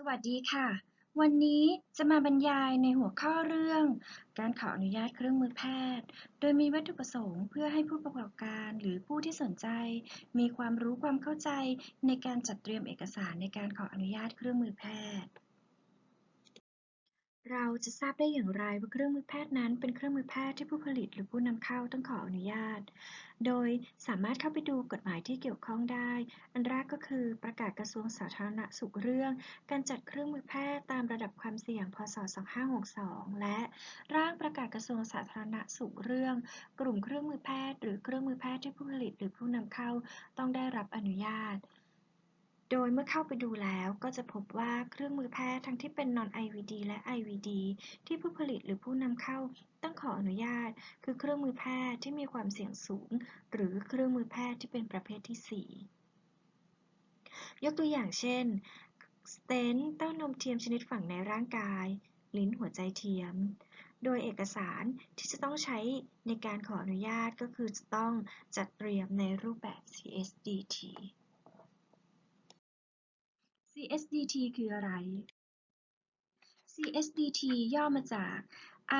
สวัสดีค่ะ วันนี้จะมาบรรยายในหัวข้อเรื่อง การขออนุญาตเครื่องมือแพทย์ โดยมีวัตถุประสงค์เพื่อให้ผู้ประกอบการหรือผู้ที่สนใจ มีความรู้ความเข้าใจในการจัดเตรียมเอกสารในการขออนุญาตเครื่องมือแพทย์ เราจะทราบได้อย่างไรว่าเครื่องมือแพทย์นั้นเป็นเครื่องมือแพทย์ที่ผู้ผลิตหรือผู้นำเข้าต้องขออนุญาต โดยสามารถเข้าไปดูกฎหมายที่เกี่ยวข้องได้ อันแรกก็คือประกาศกระทรวงสาธารณสุขเรื่อง การจัดเครื่องมือแพทย์ตามระดับความเสี่ยง พศ 2562 และร่างประกาศกระทรวงสาธารณสุขเรื่อง กลุ่มเครื่องมือแพทย์ หรือเครื่องมือแพทย์ที่ผู้ผลิตหรือผู้นำเข้าต้องได้รับอนุญาต โดยเมื่อเข้าไปดูแล้วก็จะพบว่าเครื่องมือแพทย์ทั้งที่เป็น non-IVD และ IVD ที่ผู้ผลิตหรือผู้นำเข้าต้องขออนุญาต คือเครื่องมือแพทย์ที่มีความเสี่ยงสูง หรือเครื่องมือแพทย์ที่เป็นประเภทที่ 4 ยกตัวอย่างเช่น สเตนเต้านมเทียมชนิดฝังในร่างกาย ลิ้นหัวใจเทียม โดยเอกสารที่จะต้องใช้ในการขออนุญาตก็คือจะต้องจัดเตรียมในรูปแบบ CSDT CSDT คืออะไร CSDT ย่อมาจาก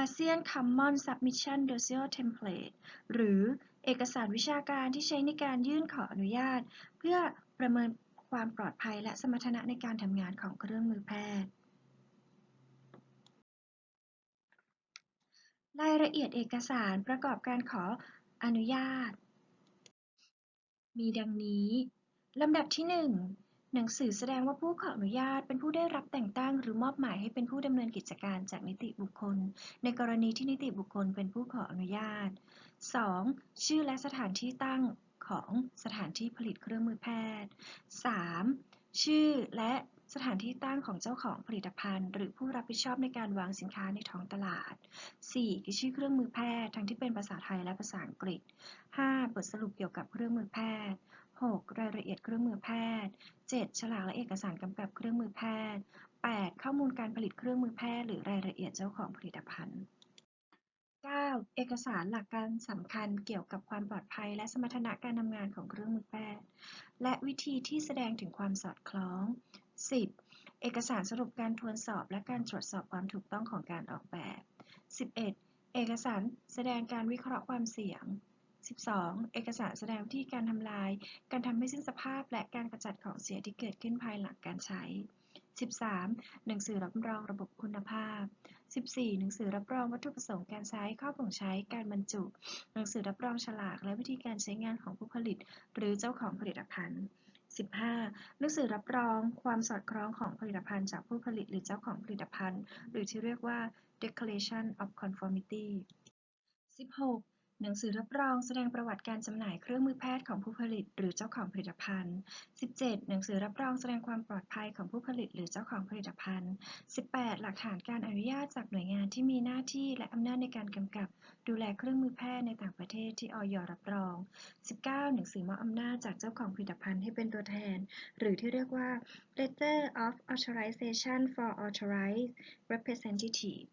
ASEAN Common Submission Dossier Template หรือเอกสารวิชาการที่ใช้ในการยื่นขออนุญาต เพื่อประเมินความปลอดภัยและสมรรถนะในการทำงานของเครื่องมือแพทย์ รายละเอียดเอกสารประกอบการขออนุญาต มีดังนี้ ลำดับที่ 1 หนังสือแสดงว่าผู้ขออนุญาตเป็นผู้ได้รับแต่งตั้ง หรือมอบหมายให้เป็นผู้ดำเนินกิจการจากนิติบุคคล ในกรณีที่นิติบุคคลเป็นผู้ขออนุญาต 2. ชื่อและสถานที่ตั้งของสถานที่ผลิตเครื่องมือแพทย์ 3. ชื่อและสถานที่ตั้งของเจ้าของผลิตภัณฑ์ หรือผู้รับผิดชอบในการวางสินค้าในท้องตลาด 4. คือชื่อเครื่องมือแพทย์ทั้งที่เป็นภาษาไทยและภาษาอังกฤษ 5. บทสรุปเกี่ยวกับเครื่องมือแพทย์ 6. รายละเอียดเครื่องมือแพทย์ 7. ฉลากและเอกสารกำกับเครื่องมือแพทย์ 8. ข้อมูลการผลิตเครื่องมือแพทย์หรือรายละเอียดเจ้าของผลิตภัณฑ์ 9. เอกสารหลักการสำคัญเกี่ยวกับความปลอดภัย และสมรรถนะการทำงานของเครื่องมือแพทย์ และวิธีที่แสดงถึงความสอดคล้อง 10. เอกสารสรุปการทวนสอบและการตรวจสอบความถูกต้องของการออกแบบ 11. เอกสารแสดงการวิเคราะห์ความเสี่ยง 12. เอกสารแสดงวิธีการทำลาย การทำให้สิ้นสภาพ และการกระจัดของเสียที่เกิดขึ้นภายหลังการใช้ 13. หนังสือรับรองระบบคุณภาพ 14. หนังสือรับรองวัตถุประสงค์การใช้ ข้อบ่งใช้ การบรรจุ หนังสือรับรองฉลาก และวิธีการใช้งานของผู้ผลิต หรือเจ้าของผลิตภัณฑ์ 15. หนังสือรับรองความสอดคล้องของผลิตภัณฑ์จากผู้ผลิตหรือเจ้าของผลิตภัณฑ์ หรือที่เรียกว่า Declaration of Conformity 16. หนังสือรับรองแสดงประวัติการจำหน่ายเครื่องมือแพทย์ของผู้ผลิตหรือเจ้าของผลิตภัณฑ์ 17. หนังสือรับรองแสดงความปลอดภัยของผู้ผลิตหรือเจ้าของผลิตภัณฑ์ 18. หลักฐานการอนุญาตจากหน่วยงานที่มีหน้าที่และอำนาจในการกำกับ ดูแลเครื่องมือแพทย์ในต่างประเทศที่อยรับรอง 19. หนังสือมอบอำนาจจากเจ้าของผลิตภัณฑ์ให้เป็นตัวแทน หรือที่เรียกว่า Letter of Authorization for Authorized Representative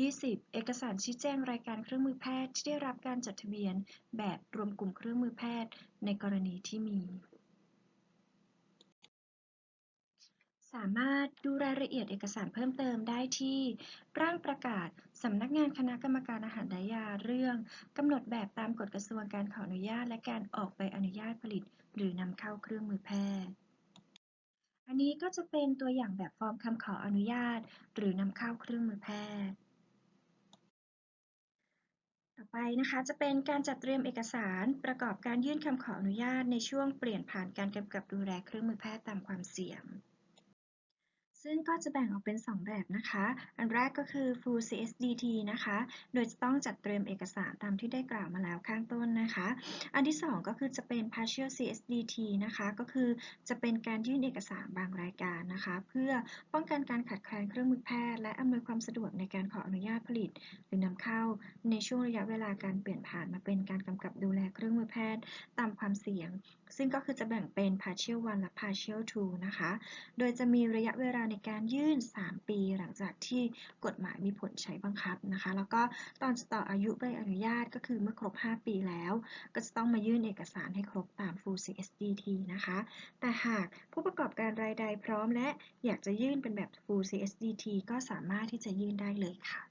20. เอกสารชี้แจงรายการเครื่องมือแพทย์ที่ได้รับการจดทะเบียน แบบรวมกลุ่มเครื่องมือแพทย์ ในกรณีที่มี สามารถดูรายละเอียดเอกสารเพิ่มเติมได้ที่ ร่างประกาศสำนักงานคณะกรรมการอาหารและยาเรื่องกำหนดแบบตามกฎกระทรวงการขออนุญาต และการออกใบอนุญาตผลิต หรือนำเข้าเครื่องมือแพทย์อันนี้ก็จะเป็นตัวอย่างแบบฟอร์มคำขออนุญาต หรือนำเข้าเครื่องมือแพทย์ ไปนะคะ จะเป็นการจัดเตรียมเอกสารประกอบการยื่นคำขออนุญาตในช่วงเปลี่ยนผ่านการกำกับดูแลเครื่องมือแพทย์ตามความเสี่ยง ซึ่งก็จะแบ่งออกเป็น 2 แบบนะคะ อันแรกก็คือ full CSDT นะคะ โดยจะต้องจัดเตรียมเอกสารตามที่ได้กล่าวมาแล้วข้างต้นนะคะ อันที่ 2 ก็คือจะเป็น partial CSDT นะคะ ก็คือจะเป็นการยื่นเอกสารบางรายการนะคะ เพื่อป้องกันการขาดแคลนเครื่องมือแพทย์และอำนวยความสะดวกในการขออนุญาตผลิต หรือนำเข้าในช่วงระยะเวลาการเปลี่ยนผ่านมาเป็นการกำกับดูแลเครื่องมือแพทย์ตามความเสี่ยง ซึ่งก็คือจะแบ่งเป็น partial 1 และ partial 2 นะคะ โดยจะมีระยะเวลาในการยื่น 3 ปี หลังจากที่กฎหมายมีผลใช้บังคับนะคะ แล้วก็ตอนจะต่ออายุใบอนุญาตก็คือเมื่อครบ 5 ปีแล้ว ก็จะต้องมายื่นเอกสารให้ครบตาม full CSDT นะคะ แต่หากผู้ประกอบการรายใดพร้อมและอยากจะยื่นเป็นแบบ full CSDT ก็สามารถที่จะยื่นได้เลยค่ะ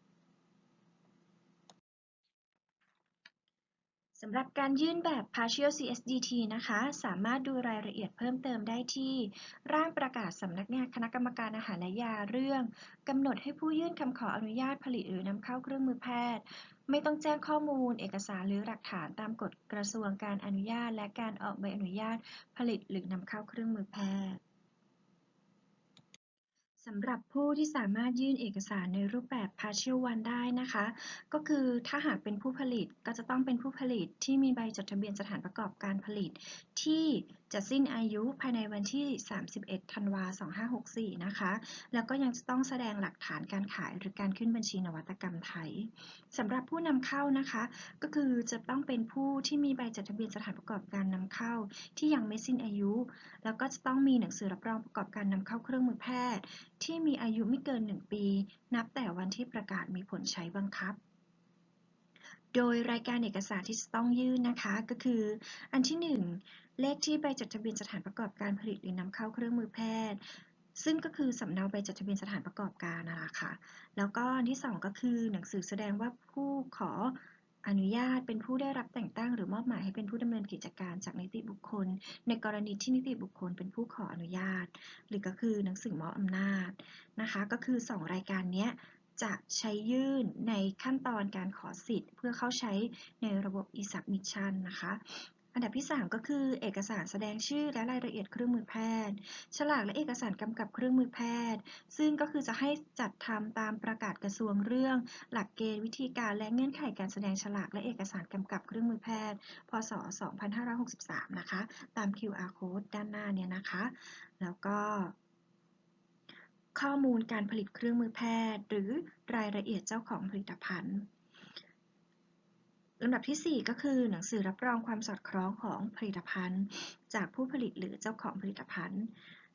สำหรับการยื่นแบบ partial CSDT นะคะ สามารถดูรายละเอียดเพิ่มเติมได้ที่ ร่างประกาศสำนักงานคณะกรรมการอาหารและยาเรื่องกำหนดให้ผู้ยื่นคำขออนุญาตผลิตหรือนำเข้าเครื่องมือแพทย์ ไม่ต้องแจ้งข้อมูล เอกสารหรือหลักฐานตามกฎกระทรวงการอนุญาต และการออกใบอนุญาตผลิตหรือนำเข้าเครื่องมือแพทย์ สำหรับผู้ที่สามารถยื่นเอกสารในรูปแบบ partial one ได้นะคะ ก็คือถ้าหากเป็นผู้ผลิตก็จะต้องเป็นผู้ผลิตที่มีใบจดทะเบียนสถานประกอบการผลิต ที่จะสิ้นอายุภายในวันที่ 31 ธันวาคม2564 นะคะ แล้วก็ยังจะต้องแสดงหลักฐานการขายหรือการขึ้นบัญชีนวัตกรรมไทยสำหรับผู้นำเข้านะคะ ก็คือจะต้องเป็นผู้ที่มีใบจดทะเบียนสถานประกอบการนำเข้า ที่ยังไม่สิ้นอายุ แล้วก็จะต้องมีหนังสือรับรองประกอบการนำเข้าเครื่องมือแพทย์ที่มีอายุไม่เกิน 1 ปี นับแต่วันที่ประกาศมีผลใช้บังคับ โดยรายการเอกสารที่ต้องยื่นนะคะ ก็คือ อันที่ 1 เลขที่ใบจดทะเบียนสถานประกอบการผลิตหรือนำเข้าเครื่องมือแพทย์ซึ่งก็คือสำเนาใบจดทะเบียนสถานประกอบการนั่นแหละค่ะ แล้วก็อันที่ 2 ก็คือหนังสือแสดงว่าผู้ขอ อนุญาตเป็นผู้ได้รับแต่งตั้ง หรือมอบหมายให้เป็นผู้ดำเนินกิจการจากนิติบุคคล ในกรณีที่นิติบุคคลเป็นผู้ขออนุญาต หรือก็คือหนังสือมอบอำนาจนะคะ ก็คือ 2 รายการนี้จะใช้ยื่นในขั้นตอนการขอสิทธิ์ เพื่อเข้าใช้ในระบบ e-submission นะคะ อันดับที่ 3 ก็คือ เอกสารแสดงชื่อและรายละเอียดเครื่องมือแพทย์ ฉลากและเอกสารกำกับเครื่องมือแพทย์ ซึ่งก็คือจะให้จัดทำตามประกาศกระทรวงเรื่อง หลักเกณฑ์วิธีการและเงื่อนไขการแสดงฉลากและเอกสารกำกับเครื่องมือแพทย์ พศ 2563 นะคะ ตาม QR code ด้านหน้าเนี่ยนะคะ แล้วก็ข้อมูลการผลิตเครื่องมือแพทย์ หรือรายละเอียดเจ้าของผลิตภัณฑ์ ลำดับที่ 4 ก็คือหนังสือรับรองความสอดคล้องของผลิตภัณฑ์ จากผู้ผลิตหรือเจ้าของผลิตภัณฑ์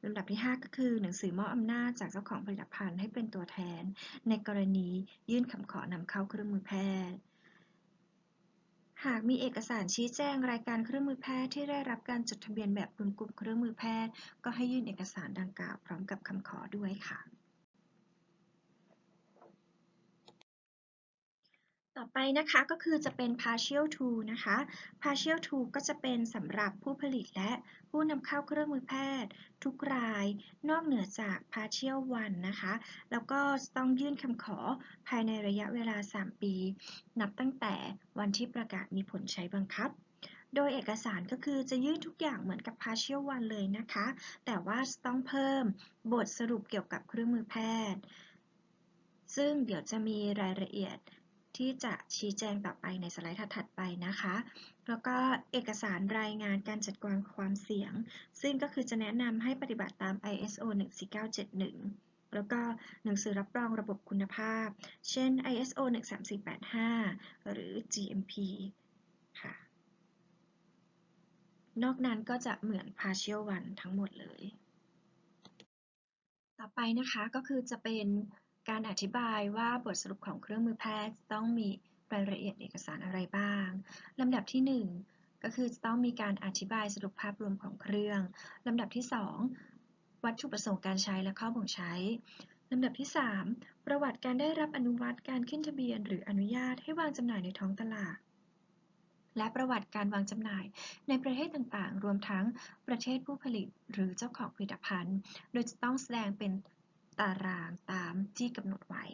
ลำดับที่ 5 ก็คือ หนังสือมอบอำนาจจากเจ้าของผลิตภัณฑ์ให้เป็นตัวแทน ในกรณียื่นคำขอนำเข้าเครื่องมือแพทย์ หากมีเอกสารชี้แจงรายการเครื่องมือแพทย์ที่ได้รับการจดทะเบียนแบบรวมกลุ่มเครื่องมือแพทย์ ก็ให้ยื่นเอกสารดังกล่าวพร้อมกับคำขอด้วยค่ะ ต่อไปนะคะก็คือจะเป็น partial to นะคะ partial to ก็จะเป็นสำหรับผู้ผลิตและผู้นำเข้าเครื่องมือแพทย์ ทุกราย นอกเหนือจาก partial one นะคะ แล้วก็ต้องยื่นคำขอภายในระยะเวลา 3 ปี นับตั้งแต่วันที่ประกาศมีผลใช้บังคับ โดยเอกสารก็คือจะยื่นทุกอย่างเหมือนกับ partial one เลยนะคะ แต่ว่าต้องเพิ่มบทสรุปเกี่ยวกับเครื่องมือแพทย์ ซึ่งเดี๋ยวจะมีรายละเอียด ที่จะชี้แจงต่อไปในสไลด์ถัดๆไปนะคะ แล้วก็เอกสารรายงานการจัดการความเสี่ยง ซึ่งก็คือจะแนะนำให้ปฏิบัติตาม ISO 14971 แล้วก็หนังสือรับรองระบบคุณภาพ เช่น ISO 13485 หรือ GMP ค่ะ นอกนั้นก็จะเหมือน partial one ทั้งหมดเลย ต่อไปนะคะก็คือจะเป็น การอธิบายว่าบทสรุปของเครื่องมือแพทย์ต้องมีรายละเอียดเอกสารอะไรบ้าง ลำดับที่ 1 ก็คือจะต้องมีการอธิบายสรุปภาพรวมของเครื่อง ลำดับที่ 2 วัตถุประสงค์การใช้และข้อบ่งใช้ ลำดับที่ 3 ประวัติการได้รับอนุมัติการขึ้นทะเบียน หรืออนุญาตให้วางจำหน่ายในท้องตลาด และประวัติการวางจำหน่ายในประเทศต่างๆ รวมทั้งประเทศผู้ผลิตหรือเจ้าของผลิตภัณฑ์ โดยจะต้องแสดงเป็น ตารางตามที่กำหนดไว้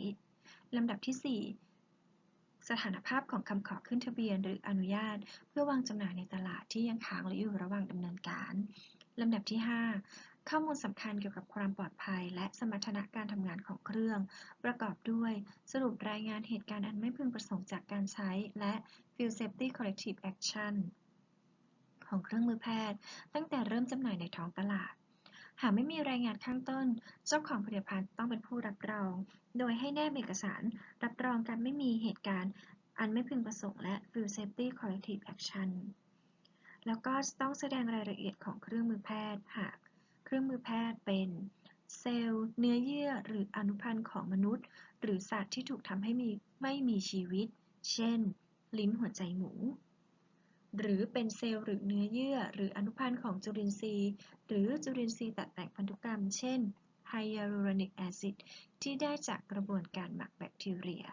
ลำดับที่ 4 สถานภาพของคำขอขึ้นทะเบียนหรืออนุญาต เพื่อวางจำหน่ายในตลาดที่ยังค้างหรืออยู่ระหว่างดำเนินการลำดับที่ 5 ข้อมูลสำคัญเกี่ยวกับความปลอดภัย และสมรรถนะการทำงานของเครื่อง ประกอบด้วยสรุปรายงานเหตุการณ์อันไม่พึงประสงค์จากการใช้ และ Field Safety Corrective Action ของเครื่องมือแพทย์ ตั้งแต่เริ่มจำหน่ายในท้องตลาด หากไม่มีรายงานข้างต้น เจ้าของผลิตภัณฑ์ต้องเป็นผู้รับรอง โดยให้แนบเอกสาร รับรองการไม่มีเหตุการณ์ อันไม่พึงประสงค์และ Field Safety Corrective Action แล้วก็ต้องแสดงรายละเอียดของเครื่องมือแพทย์ หากเครื่องมือแพทย์เป็นเซลล์ เนื้อเยื่อ หรืออนุพันธ์ของมนุษย์ หรือสัตว์ที่ถูกทำให้มีไม่มีชีวิต เช่น ลิ้นหัวใจหมู หรือเป็นเซลล์หรือเนื้อเยื่อ หรืออนุพันธ์ของจุลินทรีย์ หรือจุลินทรีย์ตัดแต่งพันธุกรรม เช่นไฮยาลูรอนิกแอซิดที่ได้จากกระบวนการหมักแบคทีเรีย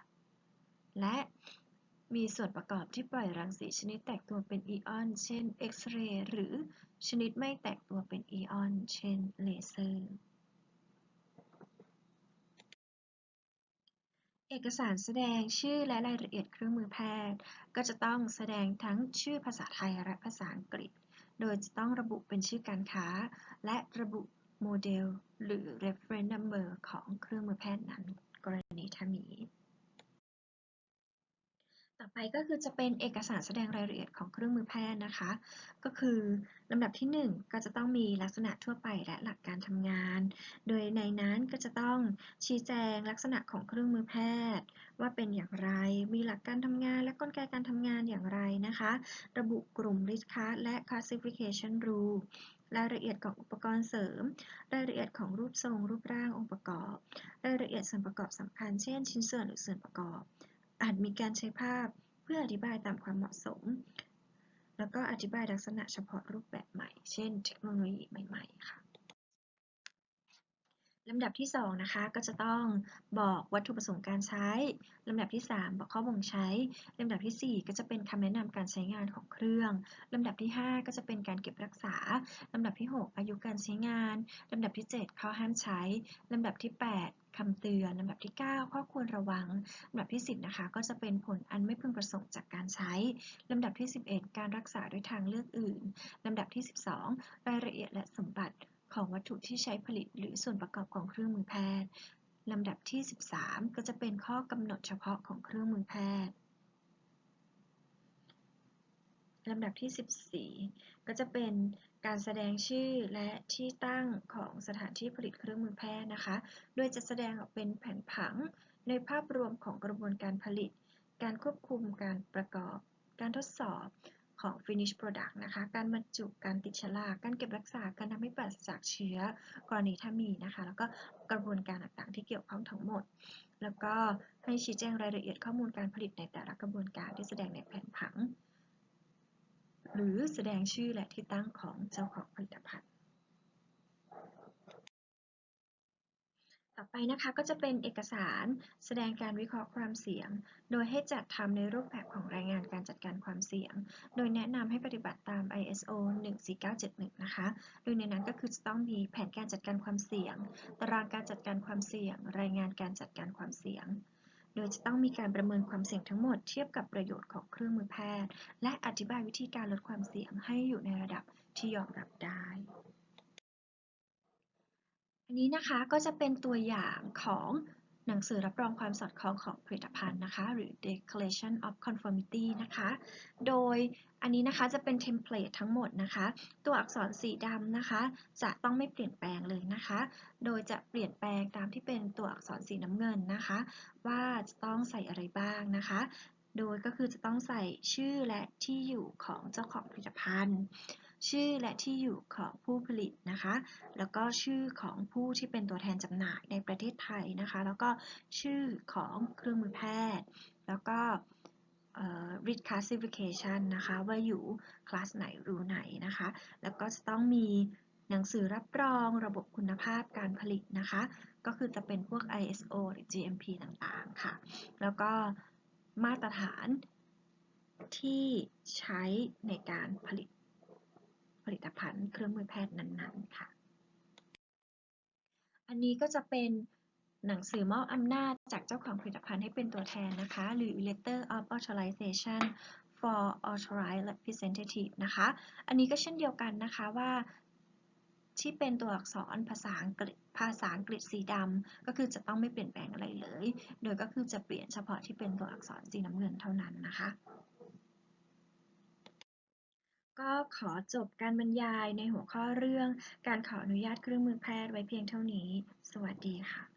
และมีส่วนประกอบที่ปล่อยรังสีชนิดแตกตัวเป็นอิออน เช่นเอ็กซเรย์หรือชนิดไม่แตกตัวเป็นอิออน เช่นเลเซอร์ อกสารแสดงชื่อและรายละเอียดเครื่องมือแพทย์ ก็จะต้องแสดงทั้งชื่อภาษาไทยและภาษาอังกฤษ โดยจะต้องระบุเป็นชื่อการค้า และระบุโมเดล หรือ reference number ของเครื่องมือแพทย์นั้น กรณีถ้ามี ต่อไปก็คือจะเป็นเอกสารแสดงรายละเอียดของเครื่องมือแพทย์นะคะ ก็คือลำดับที่ 1 ก็จะต้องมีลักษณะทั่วไปและหลักการทำงาน โดยในนั้นก็จะต้องชี้แจงลักษณะของเครื่องมือแพทย์ ว่าเป็นอย่างไร มีหลักการทำงานและกลไกการทำงานอย่างไรนะคะ ระบุกลุ่ม risk class และ classification rule รายละเอียดของอุปกรณ์เสริม รายละเอียดของรูปทรงรูปร่างองค์ประกอบ รายละเอียดส่วนประกอบสำคัญ เช่น ชิ้นส่วนหรือส่วนประกอบ อาจมีการใช้ภาพเพื่ออธิบายตามความเหมาะสม แล้วก็อธิบายลักษณะเฉพาะรูปแบบใหม่ เช่น เทคโนโลยีใหม่ ๆ ค่ะลำดับที่ 2 นะคะ ก็จะต้องบอกวัตถุประสงค์การใช้ ลำดับที่ 3 บอกข้อบ่งใช้ ลำดับที่ 4 ก็จะเป็นคำแนะนำการใช้งานของเครื่อง ลำดับที่ 5 ก็จะเป็นการเก็บรักษา ลำดับที่ 6 อายุการใช้งาน ลำดับที่ 7 ข้อห้ามใช้ ลำดับที่ 8 คำเตือนลำดับที่ 9 ข้อควรระวังลำดับที่ 10 นะคะ ก็จะเป็นผลอันไม่พึงประสงค์จากการใช้ลำดับที่ 11 การรักษาด้วยทางเลือกอื่นลำดับที่ 12 รายละเอียดและสมบัติของวัตถุที่ใช้ผลิต หรือส่วนประกอบของเครื่องมือแพทย์ลำดับที่ 13 ก็จะเป็นข้อกำหนดเฉพาะของเครื่องมือแพทย์ ลำดับที่ 14 ก็จะเป็นการแสดงชื่อและที่ตั้งของสถานที่ผลิตเครื่องมือแพทย์นะคะ โดยจะแสดงออกเป็นแผนผังในภาพรวมของกระบวนการผลิต การควบคุมการประกอบ การทดสอบของ finish product นะคะ การบรรจุ การติดฉลาก การเก็บรักษา การทำให้ปราศจากเชื้อ กรณีถ้ามีนะคะ แล้วก็กระบวนการต่างๆ ที่เกี่ยวข้องทั้งหมด แล้วก็ให้ชี้แจงรายละเอียดข้อมูลการผลิตในแต่ละกระบวนการที่แสดงในแผนผัง หรือแสดงชื่อและที่ตั้งของเจ้าของผลิตภัณฑ์ ต่อไปนะคะก็จะเป็นเอกสารแสดงการวิเคราะห์ความเสี่ยง โดยให้จัดทำในรูปแบบของรายงานการจัดการความเสี่ยง โดยแนะนำให้ปฏิบัติตาม ISO 14971 นะคะ โดยในนั้นก็คือจะต้องมีแผนการจัดการความเสี่ยง ตารางการจัดการความเสี่ยง รายงานการจัดการความเสี่ยง โดยจะต้องมีการประเมินความเสี่ยงทั้งหมดเทียบกับประโยชน์ของเครื่องมือแพทย์ และอธิบายวิธีการลดความเสี่ยงให้อยู่ในระดับที่ยอมรับได้อันนี้นะคะก็จะเป็นตัวอย่างของ หนังสือรับรองความสอดคล้องของผลิตภัณฑ์นะคะ หรือ Declaration of Conformity นะคะ โดยอันนี้นะคะจะเป็นเทมเพลตทั้งหมดนะคะ ตัวอักษรสีดำนะคะ จะต้องไม่เปลี่ยนแปลงเลยนะคะ โดยจะเปลี่ยนแปลงตามที่เป็นตัวอักษรสีน้ำเงินนะคะ ว่าจะต้องใส่อะไรบ้างนะคะ โดยก็คือจะต้องใส่ชื่อและที่อยู่ของเจ้าของผลิตภัณฑ์ ชื่อและที่อยู่ของผู้ผลิตนะคะ แล้วก็ชื่อของผู้ที่เป็นตัวแทนจำหน่ายในประเทศไทยนะคะ แล้วก็ชื่อของเครื่องมือแพทย์ แล้วก็ risk classification นะคะ ว่าอยู่คลาสไหนรูไหนนะคะ แล้วก็จะต้องมีหนังสือรับรองระบบคุณภาพการผลิตนะคะ ก็คือจะเป็นพวก ISO หรือ GMP ต่างๆ ค่ะ แล้วก็มาตรฐานที่ใช้ในการผลิต ผลิตภัณฑ์เครื่องมือแพทย์นั้นๆ ค่ะ อันนี้ก็จะเป็นหนังสือมอบอำนาจจากเจ้าของผลิตภัณฑ์ให้เป็นตัวแทนนะคะ หรือ Letter of Authorization for Authorized Representative นะคะ อันนี้ก็เช่นเดียวกันนะคะว่าที่เป็นตัวอักษรภาษาอังกฤษภาษาอังกฤษสีดำก็คือจะต้องไม่เปลี่ยนแปลงอะไรเลย โดยก็คือจะเปลี่ยนเฉพาะที่เป็นตัวอักษรสีน้ำเงินเท่านั้นนะคะ ก็ขอจบการบรรยายในหัวข้อเรื่อง การขออนุญาตเครื่องมือแพทย์ไว้เพียงเท่านี้ สวัสดีค่ะ